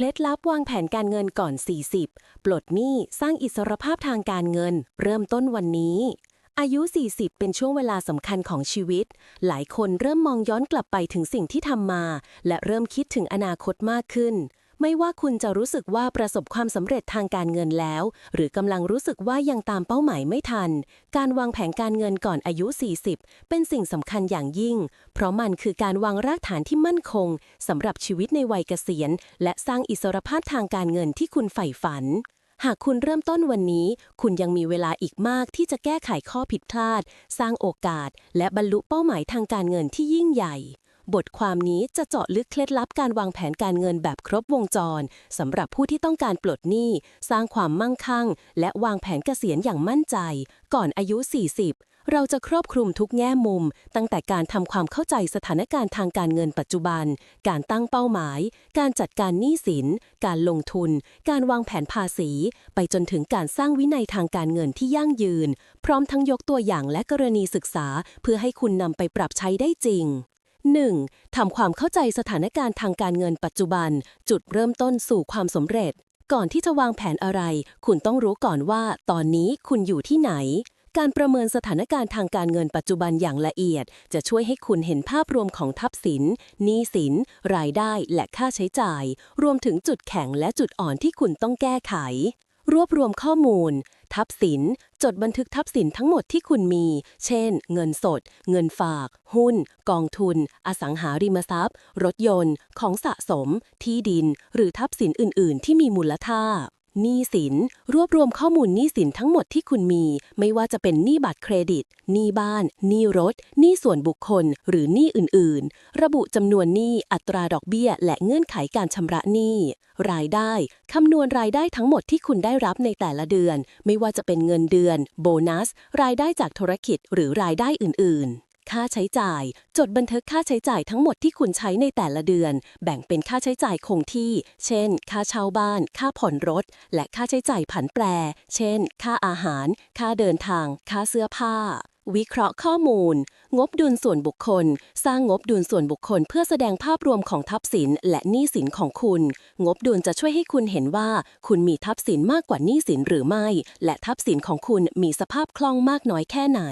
เคล็ดลับวางแผนการเงินก่อน 40 ปลดหนี้สร้างอิสรภาพทางการเงิน เริ่มต้นวันนี้ อายุ 40 เป็นช่วงเวลาสำคัญของชีวิต หลายคนเริ่มมองย้อนกลับไปถึงสิ่งที่ทำมา และเริ่มคิดถึงอนาคตมากขึ้น ไม่ว่าคุณจะรู้สึกว่าประสบความสำเร็จทางการเงินแล้ว หรือกำลังรู้สึกว่ายังตามเป้าหมายไม่ทัน การวางแผนการเงินก่อนอายุ 40 เป็นสิ่งสำคัญอย่างยิ่ง เพราะมันคือการวางรากฐานที่มั่นคงสำหรับชีวิตในวัยเกษียณ และสร้างอิสรภาพทางการเงินที่คุณใฝ่ฝันหากคุณเริ่มต้นวันนี้ คุณยังมีเวลาอีกมากที่จะแก้ไขข้อผิดพลาด สร้างโอกาส และบรรลุเป้าหมายทางการเงินที่ยิ่งใหญ่ บทความนี้จะเจาะลึกเคล็ดลับการวางแผนการเงินแบบครบวงจรสำหรับผู้ที่ต้องการปลดหนี้ สร้างความมั่งคั่ง และวางแผนเกษียณอย่างมั่นใจ ก่อนอายุ 40เราจะครอบคลุมทุกแง่มุม ตั้งแต่การทำความเข้าใจสถานการณ์ทางการเงินปัจจุบัน การตั้งเป้าหมาย การจัดการหนี้สิน การลงทุน การวางแผนภาษี ไปจนถึงการสร้างวินัยทางการเงินที่ยั่งยืน พร้อมทั้งยกตัวอย่างและกรณีศึกษา เพื่อให้คุณนำไปปรับใช้ได้จริง 1. ทำความเข้าใจสถานการณ์ทางการเงินปัจจุบัน จุดเริ่มต้นสู่ความสำเร็จ ก่อนที่จะวางแผนอะไร คุณต้องรู้ก่อนว่า ตอนนี้คุณอยู่ที่ไหน การประเมินสถานการณ์ทางการเงินปัจจุบันอย่างละเอียด จะช่วยให้คุณเห็นภาพรวมของทรัพย์สินหนี้สิน รายได้และค่าใช้จ่าย รวมถึงจุดแข็งและจุดอ่อนที่คุณต้องแก้ไข รวบรวมข้อมูล ทรัพย์สิน จดบันทึกทรัพย์สินทั้งหมดที่คุณมี เช่น เงินสด เงินฝาก หุ้น กองทุน อสังหาริมทรัพย์ รถยนต์ ของสะสม ที่ดิน หรือทรัพย์สินอื่น ๆ ที่มีมูลค่า หนี้สิน รวบรวมข้อมูลหนี้สินทั้งหมดที่คุณมี ไม่ว่าจะเป็นหนี้บัตรเครดิต หนี้บ้าน หนี้รถ หนี้ส่วนบุคคล หรือหนี้อื่น ๆ ระบุจำนวนหนี้ อัตราดอกเบี้ย และเงื่อนไขการชำระหนี้ รายได้ คำนวณรายได้ทั้งหมดที่คุณได้รับในแต่ละเดือน ไม่ว่าจะเป็นเงินเดือน โบนัส รายได้จากธุรกิจ หรือรายได้อื่น ๆ ค่าใช้จ่าย จดบันทึกค่าใช้จ่ายทั้งหมดที่คุณใช้ในแต่ละเดือน แบ่งเป็นค่าใช้จ่ายคงที่ เช่น ค่าเช่าบ้าน ค่าผ่อนรถ และค่าใช้จ่ายผันแปร เช่น ค่าอาหาร ค่าเดินทาง ค่าเสื้อผ้า วิเคราะห์ข้อมูล งบดุลส่วนบุคคล สร้างงบดุลส่วนบุคคล เพื่อแสดงภาพรวมของทรัพย์สิน และหนี้สินของคุณ งบดุลจะช่วยให้คุณเห็นว่า คุณมีทรัพย์สินมากกว่าหนี้สินหรือไม่ และทรัพย์สินของคุณมีสภาพคล่องมากน้อยแค่ไหน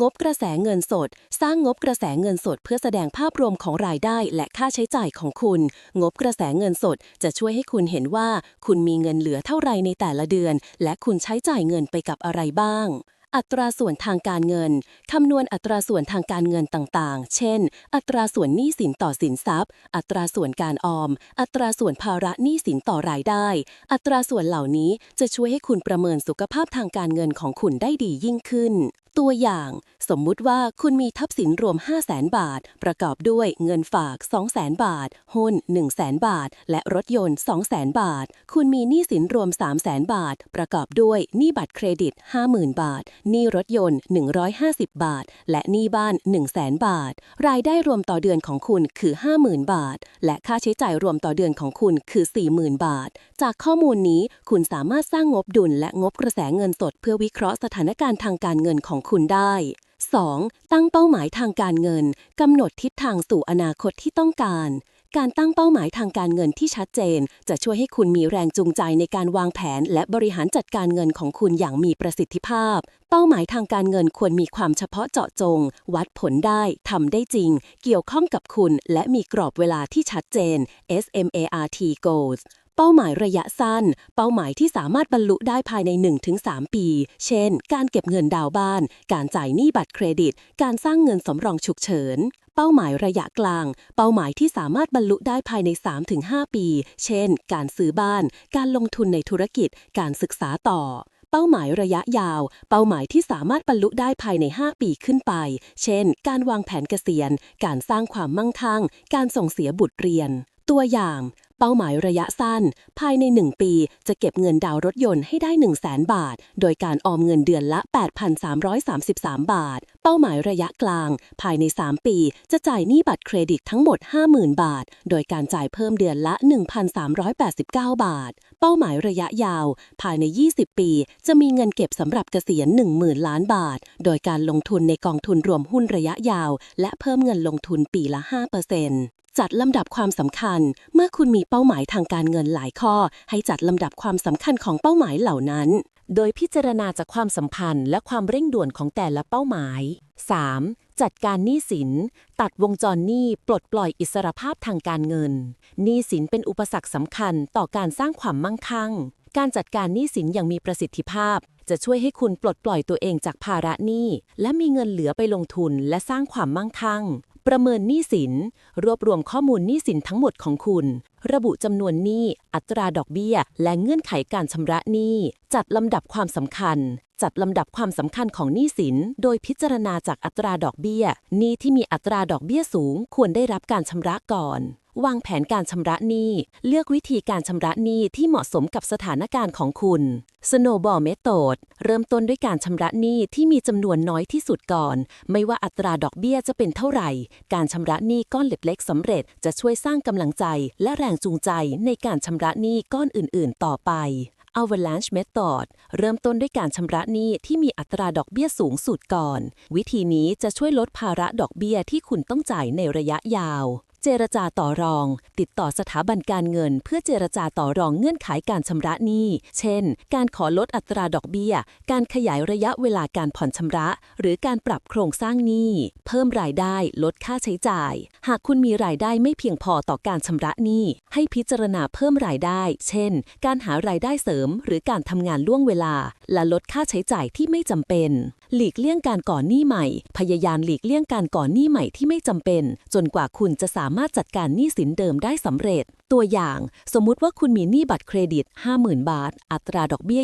งบกระแสเงินสด สร้างงบกระแสเงินสด เพื่อแสดงภาพรวมของรายได้ และค่าใช้จ่ายของคุณ งบกระแสเงินสด จะช่วยให้คุณเห็นว่า คุณมีเงินเหลือเท่าไรในแต่ละเดือน และคุณใช้จ่ายเงินไปกับอะไรบ้าง อัตราส่วนทางการเงิน คำนวณอัตราส่วนทางการเงินต่างๆ เช่น อัตราส่วนหนี้สินต่อสินทรัพย์ อัตราส่วนการออม อัตราส่วนภาระหนี้สินต่อรายได้ อัตราส่วนเหล่านี้จะช่วยให้คุณประเมินสุขภาพทางการเงินของคุณได้ดียิ่งขึ้น ตัวอย่างสมมุติว่าคุณมีทรัพย์สินรวม 5 0 0แสนบาท ประกอบด้วยเงินฝาก 2 0 0แสนบาท หุ้น 1 0 0 0 0แสนบาท และรถยนต์ 2 0 0แสนบาท คุณมีหนี้สินรวม 3 0 0แสนบาท ประกอบด้วยหนี้บัตรเครดิต 50,000 บาท หนี้รถยนต์ 150 บาท และหนี้บ้าน 1 0 0 0 0แสนบาท รายได้รวมต่อเดือนของคุณคือ 50,000 บาท และค่าใช้จ่ายรวมต่อเดือนของคุณคือ 40,000 บาท จากข้อมูลนี้คุณสามารถสร้างงบดุลและงบกระแสเงินสด เพื่อวิเคราะห์สถานการณ์ทางการเงินของคุณได้ 2. ตั้งเป้าหมายทางการเงินกำหนดทิศทางสู่อนาคตที่ต้องการ การตั้งเป้าหมายทางการเงินที่ชัดเจน จะช่วยให้คุณมีแรงจูงใจในการวางแผน และบริหารจัดการเงินของคุณอย่างมีประสิทธิภาพ เป้าหมายทางการเงินควรมีความเฉพาะเจาะจง วัดผลได้ทำได้จริง เกี่ยวข้องกับคุณ และมีกรอบเวลาที่ชัดเจน SMART goals เป้าหมายระยะสั้น เป้าหมายที่สามารถบรรลุได้ภายใน 1-3 ปี เช่น การเก็บเงินดาวน์บ้าน การจ่ายหนี้บัตรเครดิต การสร้างเงินสำรองฉุกเฉิน เป้าหมายระยะกลาง เป้าหมายที่สามารถบรรลุได้ภายใน 3-5 ปี เช่น การซื้อบ้าน การลงทุนในธุรกิจ การศึกษาต่อเป้าหมายระยะยาว เป้าหมายที่สามารถบรรลุได้ภายใน 5 ปีขึ้นไป เช่น การวางแผนเกษียณ การสร้างความมั่งคั่ง การส่งเสียบุตรเรียน ตัวอย่าง เป้าหมายระยะสั้น ภายใน 1 ปี จะเก็บเงินดาวน์รถยนต์ให้ได้ 1 0 0 0 0แบาท โดยการออมเงินเดือนละ 8,333 บาท เป้าหมายระยะกลาง ภายใน 3 ปี จะจ่ายหนี้บัตรเครดิตทั้งหมด 50,000 บาท โดยการจ่ายเพิ่มเดือนละ 1,389 บาท เป้าหมายระยะยาว ภายใน 20 ปี จะมีเงินเก็บสำหรับเกษียณ 10,000 ล้านบาท โดยการลงทุนในกองทุนรวมหุ้นระยะยาว และเพิ่มเงินลงทุนปีละ 5% จัดลำดับความสำคัญ เมื่อคุณมีเป้าหมายทางการเงินหลายข้อ ให้จัดลำดับความสำคัญของเป้าหมายเหล่านั้น โดยพิจารณาจากความสัมพันธ์และความเร่งด่วนของแต่ละเป้าหมาย 3. จัดการหนี้สิน ตัดวงจรหนี้ปลดปล่อยอิสรภาพทางการเงินหนี้สินเป็นอุปสรรคสำคัญต่อการสร้างความมั่งคั่ง การจัดการหนี้สินอย่างมีประสิทธิภาพ จะช่วยให้คุณปลดปล่อยตัวเองจากภาระหนี้ และมีเงินเหลือไปลงทุนและสร้างความมั่งคั่ง ประเมินหนี้สิน รวบรวมข้อมูลหนี้สินทั้งหมดของคุณ ระบุจำนวนหนี้ อัตราดอกเบี้ย และเงื่อนไขการชำระหนี้ จัดลำดับความสำคัญ จัดลำดับความสำคัญของหนี้สิน โดยพิจารณาจากอัตราดอกเบี้ยหนี้ที่มีอัตราดอกเบี้ยสูง ควรได้รับการชำระก่อน วางแผนการชำระหนี้ เลือกวิธีการชำระหนี้ที่เหมาะสมกับสถานการณ์ของคุณ Snowball Method เริ่มต้นด้วยการชำระหนี้ที่มีจำนวนน้อยที่สุดก่อน ไม่ว่าอัตราดอกเบี้ยจะเป็นเท่าไหร่ การชำระหนี้ก้อนเล็กๆสำเร็จจะช่วยสร้างกำลังใจ และแรงจูงใจในการชำระหนี้ก้อนอื่น ๆ ต่อไป Avalanche Method เริ่มต้นด้วยการชำระหนี้ที่มีอัตราดอกเบี้ยสูงสุดก่อน วิธีนี้จะช่วยลดภาระดอกเบี้ยที่คุณต้องจ่ายในระยะยาว เจรจาต่อรอง ติดต่อสถาบันการเงิน เพื่อเจรจาต่อรองเงื่อนไขการชำระหนี้ เช่น การขอลดอัตราดอกเบี้ย การขยายระยะเวลาการผ่อนชำระ หรือการปรับโครงสร้างหนี้ เพิ่มรายได้ลดค่าใช้จ่าย หากคุณมีรายได้ไม่เพียงพอต่อการชำระหนี้ ให้พิจารณาเพิ่มรายได้ เช่น การหารายได้เสริม หรือการทำงานล่วงเวลา และลดค่าใช้จ่ายที่ไม่จำเป็น หลีกเลี่ยงการก่อหนี้ใหม่ พยายามหลีกเลี่ยงการก่อหนี้ใหม่ที่ไม่จำเป็น จนกว่าคุณจะสามารถจัดการหนี้สินเดิมได้สำเร็จ ตัวอย่าง สมมุติว่าคุณมีหนี้บัตรเครดิต 50,000 บาท อัตราดอกเบี้ย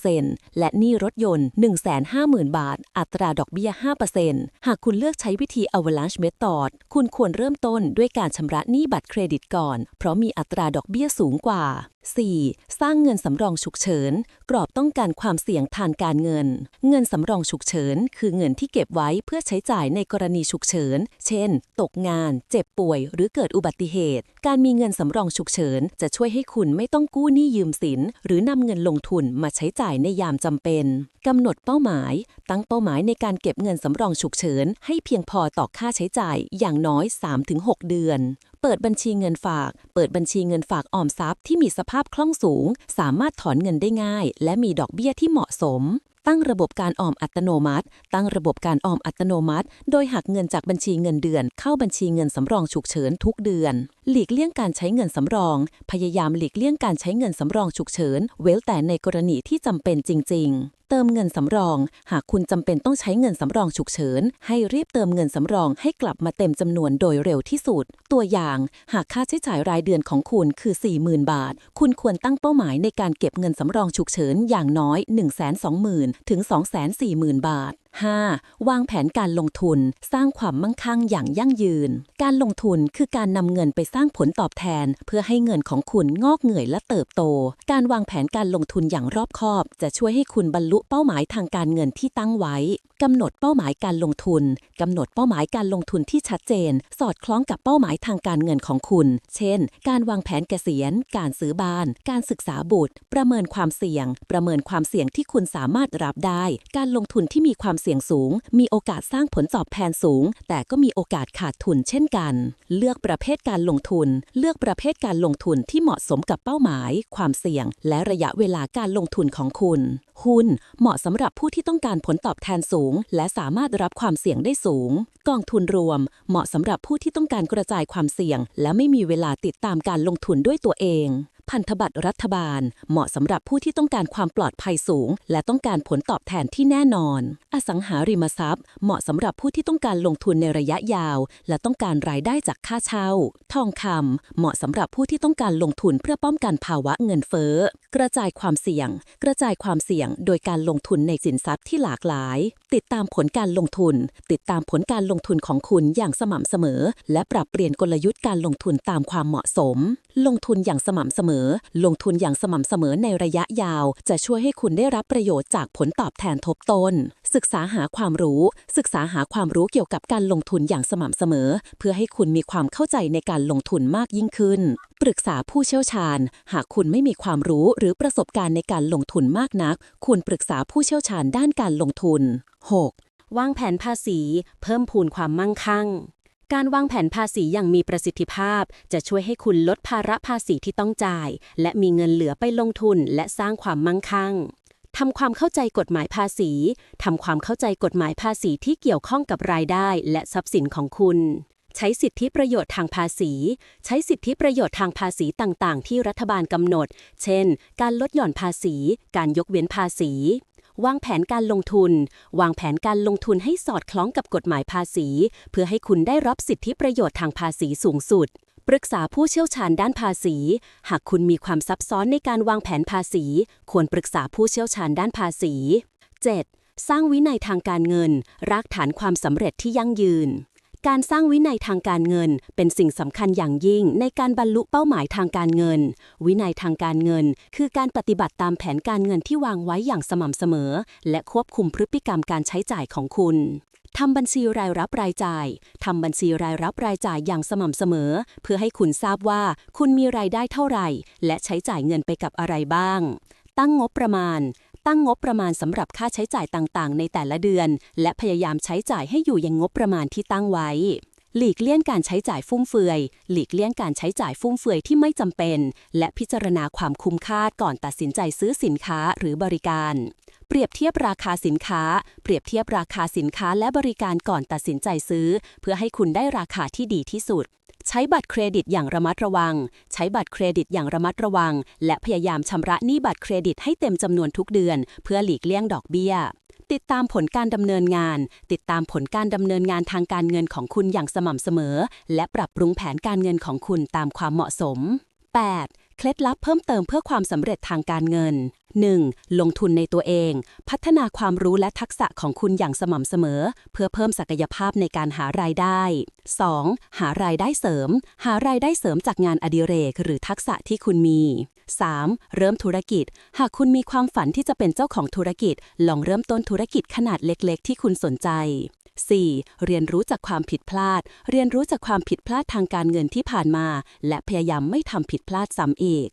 20%และหนี้รถยนต์ 150,000 บาท อัตราดอกเบี้ย 5%หากคุณเลือกใช้วิธี Avalanche Method คุณควรเริ่มต้นด้วยการชำระหนี้บัตรเครดิตก่อน เพราะมีอัตราดอกเบี้ยสูงกว่า 4. สร้างเงินสำรองฉุกเฉิน กรอบต้องการความเสี่ยงทางการเงิน เงินสำรองฉุกกเฉิน คือเงินที่เก็บไว้เพื่อใช้จ่ายในกรณีฉุกเฉิน เช่น ตกงาน เจ็บป่วย หรือเกิดอุบัติเหตุ การมีเงินสำรองฉุกเฉิน จะช่วยให้คุณไม่ต้องกู้หนี้ยืมสิน หรือนำเงินลงทุนมาใช้จ่ายในยามจำเป็นกำหนดเป้าหมาย ตั้งเป้าหมายในการเก็บเงินสำรองฉุกเฉิน ให้เพียงพอต่อค่าใช้จ่ายอย่างน้อย 3-6 เดือนเปิดบัญชีเงินฝาก เปิดบัญชีเงินฝากออมทรัพย์ที่มีสภาพคล่องสูง สามารถถอนเงินได้ง่าย และมีดอกเบี้ยที่เหมาะสม ตั้งระบบการออมอัตโนมัติ ตั้งระบบการออมอัตโนมัติ โดยหักเงินจากบัญชีเงินเดือน เข้าบัญชีเงินสำรองฉุกเฉินทุกเดือน หลีกเลี่ยงการใช้เงินสำรอง พยายามหลีกเลี่ยงการใช้เงินสำรองฉุกเฉิน เว้นแต่ในกรณีที่จำเป็นจริง ๆ เติมเงินสำรอง หากคุณจำเป็นต้องใช้เงินสำรองฉุกเฉิน ให้รีบเติมเงินสำรองให้กลับมาเต็มจำนวนโดยเร็วที่สุด ตัวอย่าง หากค่าใช้จ่ายรายเดือนของคุณคือ 40,000 บาท คุณควรตั้งเป้าหมายในการเก็บเงินสำรองฉุกเฉินอย่างน้อย 120,000 ถึง 240,000 บาท 5. วางแผนการลงทุนสร้างความมั่งคั่งอย่างยั่งยืน การลงทุนคือการนำเงินไปสร้างผลตอบแทน เพื่อให้เงินของคุณงอกเงยและเติบโต การวางแผนการลงทุนอย่างรอบคอบ จะช่วยให้คุณบรรลุเป้าหมายทางการเงินที่ตั้งไว้กำหนดเป้าหมายการลงทุนกำหนดเป้าหมายการลงทุนที่ชัดเจน สอดคล้องกับเป้าหมายทางการเงินของคุณ เช่น การวางแผนเกษียณ การซื้อบ้าน การศึกษาบุตร ประเมินความเสี่ยง ประเมินความเสี่ยงที่คุณสามารถรับได้ การลงทุนที่มีความเสี่ยงสูง มีโอกาสสร้างผลตอบแทนสูง แต่ก็มีโอกาสขาดทุนเช่นกัน เลือกประเภทการลงทุน เลือกประเภทการลงทุนที่เหมาะสมกับเป้าหมาย ความเสี่ยง และระยะเวลาการลงทุนของคุณ หุ้นเหมาะสำหรับผู้ที่ต้องการผลตอบแทนสูง และสามารถรับความเสี่ยงได้สูง กองทุนรวม เหมาะสำหรับผู้ที่ต้องการกระจายความเสี่ยง และไม่มีเวลาติดตามการลงทุนด้วยตัวเอง พันธบัตรรัฐบาล เหมาะสำหรับผู้ที่ต้องการความปลอดภัยสูง และต้องการผลตอบแทนที่แน่นอน อสังหาริมทรัพย์ เหมาะสำหรับผู้ที่ต้องการลงทุนในระยะยาว และต้องการรายได้จากค่าเช่า ทองคำเหมาะสำหรับผู้ที่ต้องการลงทุนเพื่อป้องกันภาวะเงินเฟ้อ กระจายความเสี่ยง กระจายความเสี่ยง โดยการลงทุนในสินทรัพย์ที่หลากหลาย ติดตามผลการลงทุน ติดตามผลการลงทุนของคุณอย่างสม่ำเสมอ และปรับเปลี่ยนกลยุทธ์การลงทุนตามความเหมาะสมลงทุนอย่างสม่ำเสมอ ลงทุนอย่างสม่ำเสมอในระยะยาว จะช่วยให้คุณได้รับประโยชน์จากผลตอบแทนทบต้น ศึกษาหาความรู้ ศึกษาหาความรู้เกี่ยวกับการลงทุนอย่างสม่ำเสมอ เพื่อให้คุณมีความเข้าใจในการลงทุนมากยิ่งขึ้น ปรึกษาผู้เชี่ยวชาญ หากคุณไม่มีความรู้หรือประสบการณ์ในการลงทุนมากนักควรปรึกษาผู้เชี่ยวชาญด้านการลงทุน 6. วางแผนภาษี เพิ่มพูนความมั่งคั่ง การวางแผนภาษีอย่างมีประสิทธิภาพ จะช่วยให้คุณลดภาระภาษีที่ต้องจ่าย และมีเงินเหลือไปลงทุนและสร้างความมั่งคั่งทำความเข้าใจกฎหมายภาษี ทำความเข้าใจกฎหมายภาษีที่เกี่ยวข้องกับรายได้และทรัพย์สินของคุณ ใช้สิทธิประโยชน์ทางภาษี ใช้สิทธิประโยชน์ทางภาษีต่าง ๆ ที่รัฐบาลกำหนด เช่น การลดหย่อนภาษี การยกเว้นภาษี วางแผนการลงทุน วางแผนการลงทุนให้สอดคล้องกับกฎหมายภาษี เพื่อให้คุณได้รับสิทธิประโยชน์ทางภาษีสูงสุด ปรึกษาผู้เชี่ยวชาญด้านภาษี หากคุณมีความซับซ้อนในการวางแผนภาษี ควรปรึกษาผู้เชี่ยวชาญด้านภาษี 7. สร้างวินัยทางการเงิน รากฐานความสำเร็จที่ยั่งยืน การสร้างวินัยทางการเงิน เป็นสิ่งสำคัญอย่างยิ่งในการบรรลุเป้าหมายทางการเงิน วินัยทางการเงิน คือการปฏิบัติตามแผนการเงินที่วางไว้อย่างสม่ำเสมอ และควบคุมพฤติกรรมการใช้จ่ายของคุณทำบัญชีรายรับรายจ่าย ทำบัญชีรายรับรายจ่ายอย่างสม่ำเสมอ เพื่อให้คุณทราบว่าคุณมีรายได้เท่าไหร่ และใช้จ่ายเงินไปกับอะไรบ้าง ตั้งงบประมาณ ตั้งงบประมาณสำหรับค่าใช้จ่ายต่างๆ ในแต่ละเดือน และพยายามใช้จ่ายให้อยู่ยังงบประมาณที่ตั้งไว้ หลีกเลี่ยงการใช้จ่ายฟุ่มเฟือย หลีกเลี่ยงการใช้จ่ายฟุ่มเฟือยที่ไม่จำเป็น และพิจารณาความคุ้มค่าก่อนตัดสินใจซื้อสินค้าหรือบริการ เปรียบเทียบราคาสินค้า เปรียบเทียบราคาสินค้าและบริการก่อนตัดสินใจซื้อ เพื่อให้คุณได้ราคาที่ดีที่สุด ใช้บัตรเครดิตอย่างระมัดระวัง ใช้บัตรเครดิตอย่างระมัดระวัง และพยายามชำระหนี้บัตรเครดิตให้เต็มจำนวนทุกเดือน เพื่อหลีกเลี่ยงดอกเบี้ย ติดตามผลการดำเนินงาน ติดตามผลการดำเนินงานทางการเงินของคุณอย่างสม่ำเสมอ และปรับปรุงแผนการเงินของคุณตามความเหมาะสม 8. เคล็ดลับเพิ่มเติมเพื่อความสำเร็จทางการเงิน 1. ลงทุนในตัวเอง พัฒนาความรู้และทักษะของคุณอย่างสม่ำเสมอ เพื่อเพิ่มศักยภาพในการหารายได้ 2. หารายได้เสริม หารายได้เสริมจากงานอดิเรกหรือทักษะที่คุณมี 3. เริ่มธุรกิจ หากคุณมีความฝันที่จะเป็นเจ้าของธุรกิจ ลองเริ่มต้นธุรกิจขนาดเล็ก ๆ ที่คุณสนใจ 4. เรียนรู้จากความผิดพลาด เรียนรู้จากความผิดพลาดทางการเงินที่ผ่านมา และพยายามไม่ทำผิดพลาดซ้ำอีก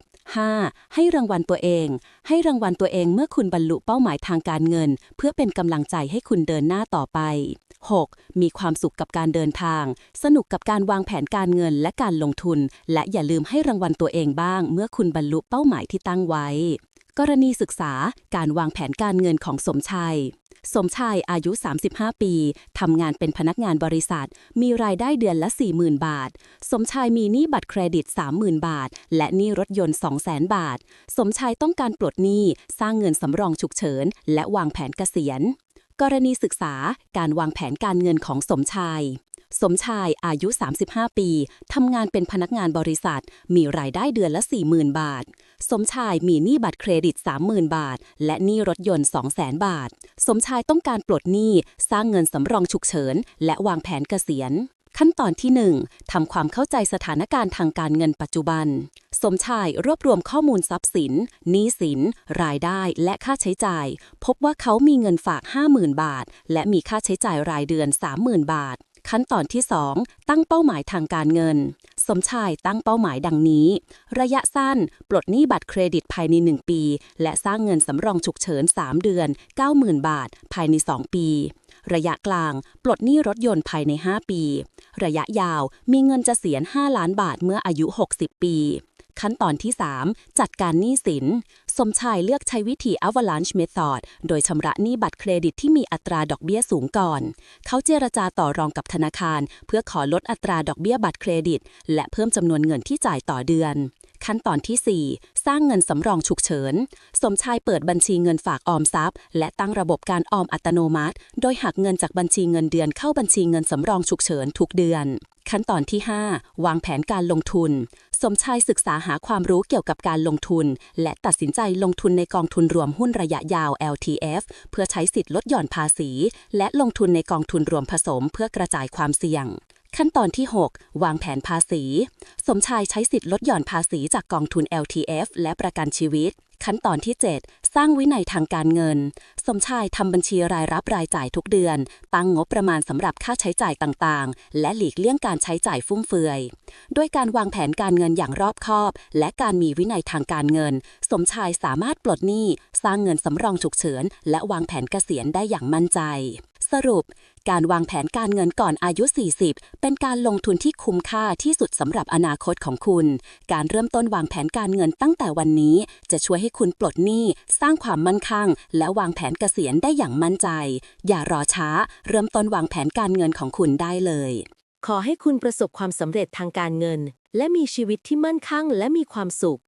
5. ให้รางวัลตัวเอง ให้รางวัลตัวเองเมื่อคุณบรรลุเป้าหมายทางการเงิน เพื่อเป็นกำลังใจให้คุณเดินหน้าต่อไป 6. มีความสุขกับการเดินทาง สนุกกับการวางแผนการเงินและการลงทุน และอย่าลืมให้รางวัลตัวเองบ้าง เมื่อคุณบรรลุเป้าหมายที่ตั้งไว้ กรณีศึกษาการวางแผนการเงินของสมชายสมชายอายุ 35 ปี ทำงานเป็นพนักงานบริษัท มีรายได้เดือนละ 40,000 บาท สมชายมีหนี้บัตรเครดิต 30,000 บาท และหนี้รถยนต์ 200,000 บาท สมชายต้องการปลดหนี้ สร้างเงินสำรองฉุกเฉิน และวางแผนเกษียณ กรณีศึกษาการวางแผนการเงินของสมชาย สมชายอายุ 35 ปีทำงานเป็นพนักงานบริษัท มีรายได้เดือนละ 40,000 บาท สมชายมีหนี้บัตรเครดิต 30,000 บาท และหนี้รถยนต์ 200,000 บาท สมชายต้องการปลดหนี้สร้างเงินสำรองฉุกเฉิน และวางแผนเกษียณ ขั้นตอนที่ 1ทำความเข้าใจสถานการณ์ทางการเงินปัจจุบัน สมชายรวบรวมข้อมูลทรัพย์สินหนี้สิน รายได้และค่าใช้จ่าย พบว่าเขามีเงินฝาก 50,000 บาท และมีค่าใช้จ่ายรายเดือน 30,000 บาท ขั้นตอนที่ 2 ตั้งเป้าหมายทางการเงิน สมชายตั้งเป้าหมายดังนี้ ระยะสั้น ปลดหนี้บัตรเครดิตภายใน 1 ปี และสร้างเงินสำรองฉุกเฉิน 3 เดือน 90,000 บาท ภายใน 2 ปี ระยะกลาง ปลดหนี้รถยนต์ภายใน 5 ปี ระยะยาวมีเงินจะเสียน 5 ล้านบาทเมื่ออายุ 60 ปี ขั้นตอนที่ 3 จัดการหนี้สิน สมชายเลือกใช้วิธี Avalanche Method โดยชำระหนี้บัตรเครดิตที่มีอัตราดอกเบี้ยสูงก่อน เขาเจรจาต่อรองกับธนาคาร เพื่อขอลดอัตราดอกเบี้ยบัตรเครดิต และเพิ่มจำนวนเงินที่จ่ายต่อเดือนขั้นตอนที่ 4 สร้างเงินสำรองฉุกเฉิน สมชายเปิดบัญชีเงินฝากออมทรัพย์ และตั้งระบบการออมอัตโนมัติ โดยหักเงินจากบัญชีเงินเดือนเข้าบัญชีเงินสำรองฉุกเฉินทุกเดือน ขั้นตอนที่ 5 วางแผนการลงทุน สมชายศึกษาหาความรู้เกี่ยวกับการลงทุน และตัดสินใจลงทุนในกองทุนรวมหุ้นระยะยาว LTF เพื่อใช้สิทธิ์ลดหย่อนภาษี และลงทุนในกองทุนรวมผสมเพื่อกระจายความเสี่ยงขั้นตอนที่ 6 วางแผนภาษี สมชายใช้สิทธิ์ลดหย่อนภาษีจากกองทุน LTF และประกันชีวิต ขั้นตอนที่ 7 ร้างวินัยทางการเงิน สมชายทำบัญชีรายรับรายจ่ายทุกเดือน ตั้งงบประมาณสำหรับค่าใช้จ่ายต่างๆ และหลีกเลี่ยงการใช้จ่ายฟุ่มเฟือย ด้วยการวางแผนการเงินอย่างรอบคอบ และการมีวินัยทางการเงิน สมชายสามารถปลดหนี้ สร้างเงินสำรองฉุกเฉิน และวางแผนเกษียณได้อย่างมั่นใจ สรุป การวางแผนการเงินก่อนอายุ 40 เป็นการลงทุนที่คุ้มค่าที่สุดสำหรับอนาคตของคุณ การเริ่มต้นวางแผนการเงินตั้งแต่วันนี้ จะช่วยให้คุณปลดหนี้ สร้างความมั่นคงและวางแผนเกษียณได้อย่างมั่นใจ อย่ารอช้า เริ่มต้นวางแผนการเงินของคุณได้เลย ขอให้คุณประสบความสำเร็จทางการเงิน และมีชีวิตที่มั่นคงและมีความสุข